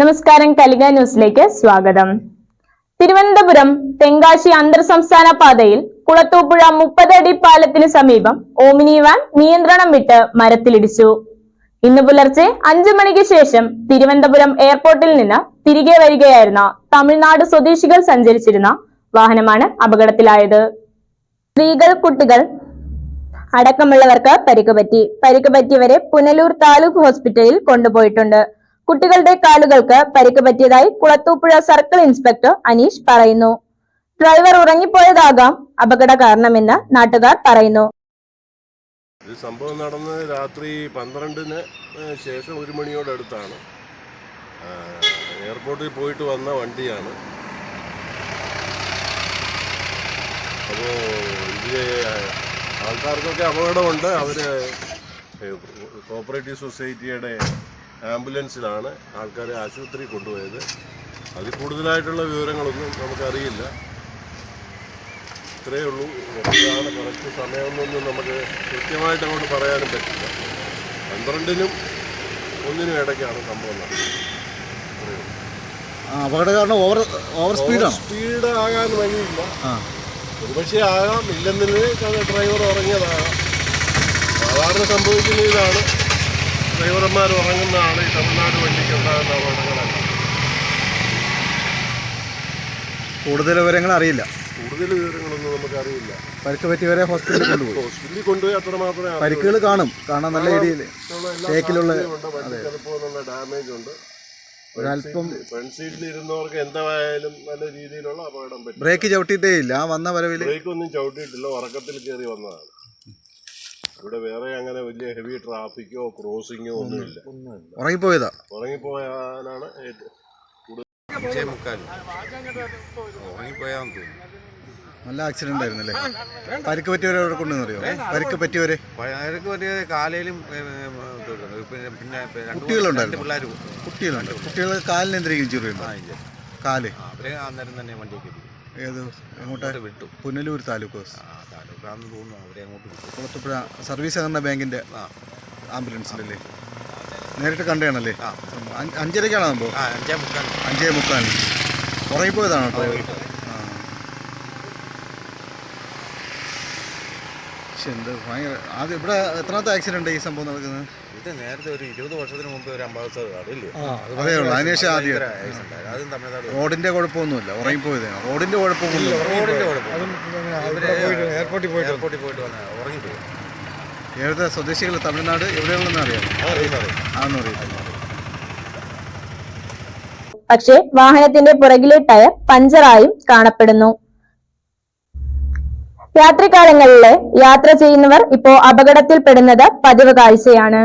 നമസ്കാരം കലിക ന്യൂസിലേക്ക് സ്വാഗതം. തിരുവനന്തപുരം തെങ്കാശി അന്തർ സംസ്ഥാന പാതയിൽ കുളത്തൂപ്പുഴ മുപ്പതടി പാലത്തിന് സമീപം ഓമിനി വാൻ നിയന്ത്രണം വിട്ട് മരത്തിലിടിച്ചു. ഇന്ന് പുലർച്ചെ അഞ്ചു മണിക്ക് ശേഷം തിരുവനന്തപുരം എയർപോർട്ടിൽ നിന്ന് തിരികെ വരികയായിരുന്ന തമിഴ്നാട് സ്വദേശികൾ സഞ്ചരിച്ചിരുന്ന വാഹനമാണ് അപകടത്തിലായത്. സ്ത്രീകൾ കുട്ടികൾ അടക്കമുള്ളവർക്ക് പരിക്ക് പറ്റി. പരിക്ക് പറ്റിയവരെ പുനലൂർ താലൂക്ക് ഹോസ്പിറ്റലിൽ കൊണ്ടുപോയിട്ടുണ്ട്. കുട്ടികളുടെ കാലുകൾക്ക് പരിക്ക് പറ്റിയതായി കുളത്തൂപ്പുഴ സർക്കിൾ ഇൻസ്പെക്ടർ അനീഷ് പറയുന്നു. ഡ്രൈവർ ഉറങ്ങിപ്പോയതാകാം അപകട കാരണമെന്ന് നാട്ടുകാർ പറയുന്നു. ഇത് സംഭവം നടന്നത് രാത്രി പന്ത്രണ്ടിന് ശേഷം ഒരു മണിയോടടുത്താണ് എയർപോർട്ടിൽ പോയിട്ട് വന്ന വണ്ടിയാണ്. അപ്പോൾ ഇതിൽ ആൾക്കാർക്കൊക്കെ അപകടമുണ്ട്. അവർ കോപ്പറേറ്റീവ് സൊസൈറ്റിയുടെ ആംബുലൻസിലാണ് ആൾക്കാരെ ആശുപത്രി കൊണ്ടുപോയത്. അതിൽ കൂടുതലായിട്ടുള്ള വിവരങ്ങളൊന്നും നമുക്കറിയില്ല. ഇത്രയേ ഉള്ളൂ. എപ്പോഴാണ് കുറച്ച് സമയമൊന്നും നമുക്ക് കൃത്യമായിട്ട് അങ്ങോട്ട് പറയാനും പറ്റില്ല. പന്ത്രണ്ടിനും ഒന്നിനും ഇടയ്ക്കാണ് സംഭവം നടന്നത്. ഇത്രയേ ഉള്ളൂ. ആ, അപകട കാരണം ഓവർ ഓവർ സ്പീഡാണ്? സ്പീഡ് ആകാൻ വഴിയില്ല ഒരുപക്ഷെ ആകാം. ഇല്ലെന്നില്ല ഡ്രൈവർ ഉറങ്ങിയതാകാം. സാധാരണ സംഭവിക്കുന്ന ഇതാണ്. ഡ്രൈവർമാർ ഉറങ്ങുന്നതാണ് ഈ തമിഴ്നാട് വണ്ടിക്ക് ഉണ്ടാകുന്ന അപകടങ്ങളല്ല കൂടുതൽ വിവരങ്ങൾ അറിയില്ല. കൂടുതൽ വിവരങ്ങളൊന്നും നമുക്കറിയില്ല. പരിക്ക് പറ്റിയവരെ ഹോസ്പിറ്റലിൽ കൊണ്ടുപോയി. ഹോസ്പിറ്റലിൽ കൊണ്ടുപോയി അത്ര മാത്രമേ പരിക്കുകൾ കാണും. കാണാൻ നല്ല രീതിയിൽ തേക്കിലുള്ള. ചിലപ്പോൾ നല്ല ഡാമേജ് ഉണ്ട്. ഒരല്പം ഫ്രണ്ട് സീറ്റിൽ ഇരുന്നവർക്ക് എന്തായാലും നല്ല രീതിയിലുള്ള അപകടം പറ്റും. ബ്രേക്ക് ചവിട്ടിയിട്ടേ ഇല്ല. ആ വന്ന വരവിൽ ബ്രേക്ക് ഒന്നും ചവിട്ടിയിട്ടില്ല. ഉറക്കത്തിൽ കയറി വന്നതാണ്. ഇവിടെ വേറെ അങ്ങനെ വലിയ ഹെവി ട്രാഫിക്കോ ക്രോസിങ്ങോ ഒന്നുമില്ല. ഉറങ്ങിപ്പോയതാ? ഉറങ്ങിപ്പോയാലാണ് ഉറങ്ങിപ്പോയാന്ന് തോന്നുന്നു. നല്ല ആക്സിഡന്റ് ആയിരുന്നല്ലേ? പരിക്ക് പറ്റിയവരെ എവിടെ കൊണ്ടുവന്ന് അറിയോ? പരിക്ക് പറ്റിയവര്? പരിക്ക് പറ്റിയവരെ കാലയിലും. പിന്നെ കുട്ടികളുണ്ടായിരുന്നു? പിള്ളേർ കുട്ടികളുണ്ട്. കുട്ടികൾ കാലിന് എന്തെങ്കിലും ചെറിയ കാൽ. അവരെ അന്നേരം തന്നെ വണ്ടിയൊക്കെ. ഏത് എങ്ങോട്ടാ അങ്ങോട്ട് വിട്ടു. പുനലൂർ താലൂക്ക് താലൂക്കാന്ന് തോന്നുന്നു. അവരെ അങ്ങോട്ട് വിട്ടു. കുളത്തുപുഴ സർവീസ് സഹകരണ ബാങ്കിന്റെ ആ. ആംബുലൻസിലല്ലേ? നേരിട്ട് കണ്ടാണല്ലേ. അഞ്ചരക്കാണോ സംഭവം അഞ്ചേ മുക്കാൽ. അഞ്ചേ ഉറങ്ങിപ്പോയതാണോ കേട്ടോ എന്ത് ഭയങ്കര ആദ്യം ഇവിടെ എത്രാമത്തെ ആക്സിഡന്റ് ഈ സംഭവം നടക്കുന്നത്? ഇത് നേരത്തെ ഒരു ഇരുപത് വർഷത്തിന് മുമ്പ് ഒരു അംബാസഡർ അതേ ഉള്ളൂ. അതിനുശേഷം ആദ്യം. അതും തമിഴ്നാട് റോഡിന്റെ കുഴപ്പമൊന്നുമില്ല. ഉറങ്ങിപ്പോയതാണ് റോഡിന്റെ കുഴപ്പമൊന്നുമില്ല. റോഡിന്റെ കുഴപ്പം ഇവർ എയർപോർട്ടിൽ പോയിട്ട് എയർപോർട്ടിൽ പോയിട്ട് വന്ന ഉറങ്ങിപ്പോയി. ഏഴത്തെ സ്വദേശികൾ തമിഴ്നാട് എവിടെയുള്ളതെന്ന് അറിയാം ആണെന്ന് പക്ഷേ വാഹനത്തിന്റെ പുറകിലെ ടയർ പഞ്ചറായും കാണപ്പെടുന്നു. രാത്രികാലങ്ങളിൽ യാത്ര ചെയ്യുന്നവർ ഇപ്പോ അപകടത്തിൽപ്പെടുന്നത് പതിവ് കാഴ്ചയാണ്.